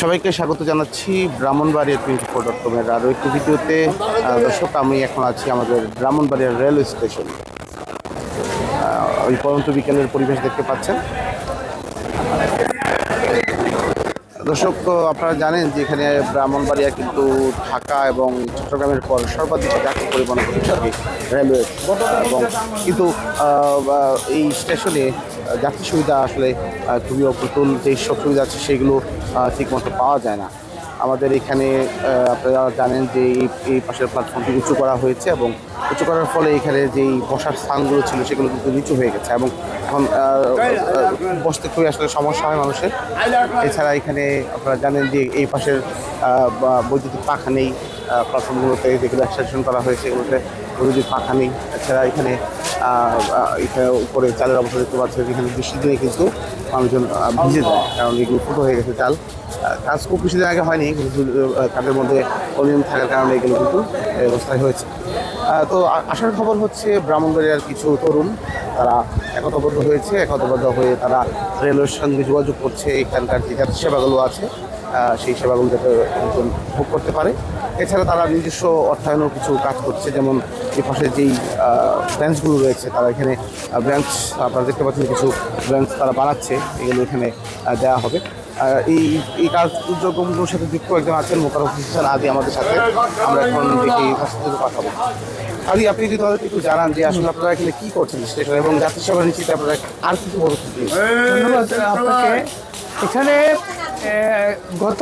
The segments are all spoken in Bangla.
সবাইকে স্বাগত জানাচ্ছি ব্রাহ্মণবাড়িয়া টোয়েন্টি ফোর ডট কমের আরও একটি ভিডিওতে দর্শক, আমি এখন আছি আমাদের ব্রাহ্মণবাড়িয়া রেলওয়ে স্টেশন। ওই পরন্ত বিকেলের পরিবেশ দেখতে পাচ্ছেন। দর্শক আপনারা জানেন যে এখানে ব্রাহ্মণবাড়িয়া কিন্তু ঢাকা এবং চট্টগ্রামের পর সর্বাধিক যাত্রী পরিবহন প্রতিষ্ঠানে রেলওয়ে। এবং কিন্তু এই স্টেশনে যাত্রী সুবিধা আসলে খুবই অপ্রতুল যেই সব সুবিধা আছে সেগুলো ঠিকমতো পাওয়া যায় না। আমাদের এখানে আপনারা জানেন যে এই- পাশের প্ল্যাটফর্মটি উঁচু করা হয়েছে এবং উঁচু করার ফলে এখানে যেই বসার স্থানগুলো ছিল সেগুলো কিন্তু নিচু হয়ে গেছে এবং এখন বসতে খুবই আসলে সমস্যা হয় মানুষের। এছাড়া এখানে আপনারা জানেন যে এই পাশের বৈদ্যুতিক পাখা নেই প্ল্যাটফর্মগুলোতে যেগুলো এক্সটেনশন করা হয়েছে এগুলোতে বৈদ্যুতিক পাখা নেই। এছাড়া এখানে এখানে উপরে চালের অবস্থা দেখতে পাচ্ছেন, এখানে বৃষ্টির দিনে কিন্তু মানুষজন ভিজে যায়, কারণ এগুলো ফুটো হয়ে গেছে চাল। কাজ খুব বেশি দিন আগে হয়নি, কিন্তু কাজের মধ্যে অনিয়ম থাকার কারণে এগুলো কিন্তু অবস্থায় হয়েছে। তো আসার খবর হচ্ছে ব্রাহ্মণবাড়িয়ার কিছু তরুণ, তারা একতাবদ্ধ হয়েছে, একতাবদ্ধ হয়ে তারা রেলওয়ের সঙ্গে যোগাযোগ করছে, এখানকার যে সেবাগুলো আছে। সেই সেবাগুলো যাতে ভোগ করতে পারে। এছাড়া তারা নিজস্ব অর্থায়নেও কিছু কাজ করছে যেমন এই পাশে যেই ব্রাঞ্চগুলো রয়েছে তারা এখানে ব্রাঞ্চ আপনারা দেখতে পাচ্ছেন কিছু ব্রাঞ্চ তারা বানাচ্ছে এগুলো এখানে দেওয়া হবে। এই এই কাজ উদ্যোগগুলোর সাথে যুক্ত একজন আছেন মোকারফ হোসেন আদি আমাদের সাথে। আমরা এখন দেখি সাথে একটু কথা বলব আদি আপনি যদি তাদেরকে একটু জানান যে আসলে আপনারা এখানে কী করছেন স্টেশন এবং সেবা নিশ্চিত আপনারা আর কিছু ধন্যবাদ আপনাকে। এখানে এ, গত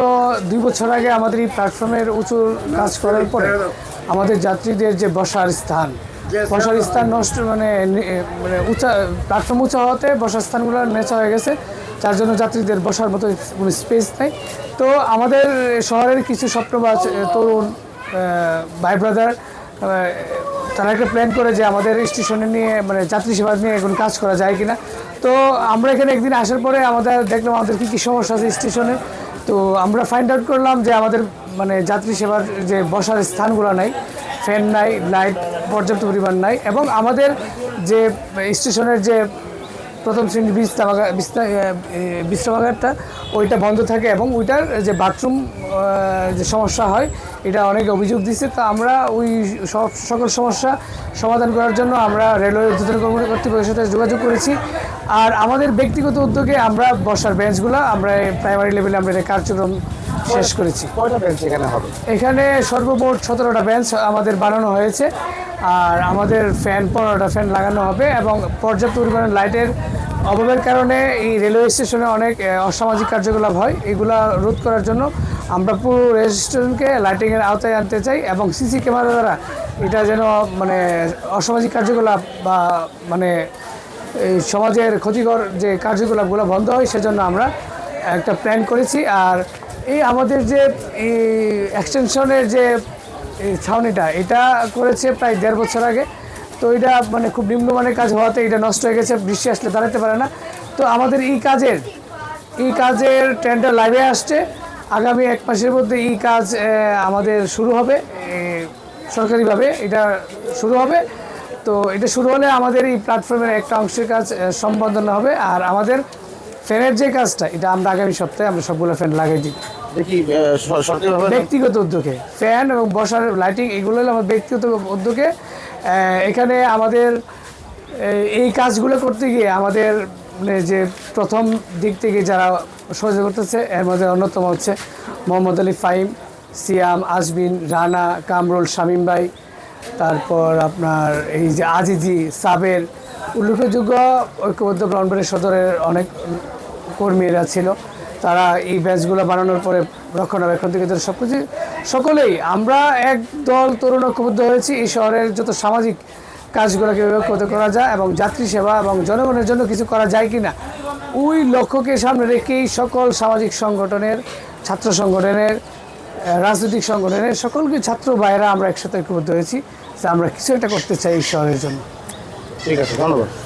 দুই বছর আগে আমাদের এই প্ল্যাটফর্মের উঁচু কাজ করার পরে আমাদের যাত্রীদের যে বসার স্থান বসার স্থান নষ্ট মানে মানে উঁচা প্ল্যাটফর্ম উঁচা হওয়াতে বসার স্থানগুলো নেচা হয়ে গেছে, যার জন্য যাত্রীদের বসার মতো কোনো স্পেস নেই। তো আমাদের শহরের কিছু স্বপ্নবাজ তরুণ ভাই ব্রাদার তারা একটা প্ল্যান করে যে আমাদের স্টেশনে নিয়ে মানে যাত্রী সেবা নিয়ে এখন কাজ করা যায় কিনা। তো আমরা এখানে একদিন আসার পরে আমাদের, দেখলাম আমাদের কী কী সমস্যা আছে স্টেশনে তো আমরা ফাইন্ড আউট করলাম যে আমাদের মানে যাত্রী সেবার যে বসার স্থানগুলো নাই ফ্যান নাই লাইট পর্যাপ্ত পরিমাণ নাই এবং আমাদের যে স্টেশনের যে প্রথম শ্রেণির বিশ্রামাগারটা ওইটা বন্ধ থাকে এবং ওইটার যে বাথরুম যে সমস্যা হয়, এটা অনেকে অভিযোগ দিচ্ছে তো আমরা ওই সব সকল সমস্যা সমাধান করার জন্য আমরা রেলওয়ে উদ্বোধন কর্মী কর্তৃপক্ষের সাথে যোগাযোগ করেছি। আর আমাদের ব্যক্তিগত উদ্যোগে আমরা বসার বেঞ্চগুলো আমরা প্রাইমারি লেভেলে আমরা এটা কার্যক্রম শেষ করেছি। কয়টা ব্রাঞ্চ এখানে হবে? এখানে সর্বমোট সতেরোটা বেঞ্চ আমাদের বানানো হয়েছে আর আমাদের ফ্যান পনেরোটা ফ্যান লাগানো হবে এবং পর্যাপ্ত পরিমাণে লাইটের অভাবের কারণে এই রেলওয়ে স্টেশনে অনেক অসামাজিক কার্যকলাপ হয়। এগুলা রোধ করার জন্য আমরা পুরো রেল স্টেশনকে লাইটিংয়ের আওতায় আনতে চাই এবং সিসি ক্যামেরা দ্বারা এটা যেন মানে অসামাজিক কার্যকলাপ বা মানে এই সমাজের ক্ষতিকর যে কার্যকলাপগুলো বন্ধ হয়, সেজন্য আমরা একটা প্ল্যান করেছি। আর এই আমাদের যে এই এক্সটেনশনের যে ছাউনিটা, এটা করেছে প্রায় দেড় বছর আগে। তো এটা মানে খুব নিম্নমানের কাজ হওয়াতে এটা নষ্ট হয়ে গেছে, বৃষ্টি আসলে দাঁড়াতে পারে না। তো আমাদের এই কাজের এই কাজের টেন্ডার লাইভে আসছে। আগামী এক মাসের মধ্যে এই কাজ আমাদের শুরু হবে। সরকারিভাবে এটা শুরু হবে। তো এটা শুরু হলে আমাদের এই প্ল্যাটফর্মের একটা অংশের কাজ সম্পাদন হবে। আর আমাদের ফ্যানের যে কাজটা এটা আমরা আগামী সপ্তাহে আমরা সবগুলো ফ্যান লাগাই দিই ব্যক্তিগত উদ্যোগে ফ্যান এবং বসার লাইটিং এগুলো হলো আমার ব্যক্তিগত উদ্যোগে। এখানে আমাদের এই কাজগুলো করতে গিয়ে আমাদের মানে যে প্রথম দিক থেকে যারা সহযোগ করতেছে এর মধ্যে অন্যতম হচ্ছে মোহাম্মদ আলী ফাইম সিয়াম আজবিন রানা কামরুল শামীম ভাই তারপর আপনার এই যে আজিজি সাবের উল্লেখযোগ্য ঐক্যবদ্ধ ব্রাউনবাড়ি সদরের অনেক কর্মীরা ছিল। তারা এই ব্যাচগুলো বানানোর পরে রক্ষণাবেক্ষণ থেকে সব কিছু সকলেই, আমরা এক দল তরুণ ঐক্যবদ্ধ হয়েছি, এই শহরের যত সামাজিক কাজগুলো কীভাবে করতে করা যায় এবং যাত্রী সেবা এবং জনগণের জন্য কিছু করা যায় কি না ওই লক্ষ্যকে সামনে রেখেই সকল সামাজিক সংগঠনের, ছাত্র সংগঠনের রাজনৈতিক সংগঠনের সকলকে ছাত্র ভাইয়েরা আমরা একসাথে ঐক্যবদ্ধ হয়েছি যে আমরা কিছু একটা করতে চাই এই শহরের জন্য। ঠিক আছে, ধন্যবাদ।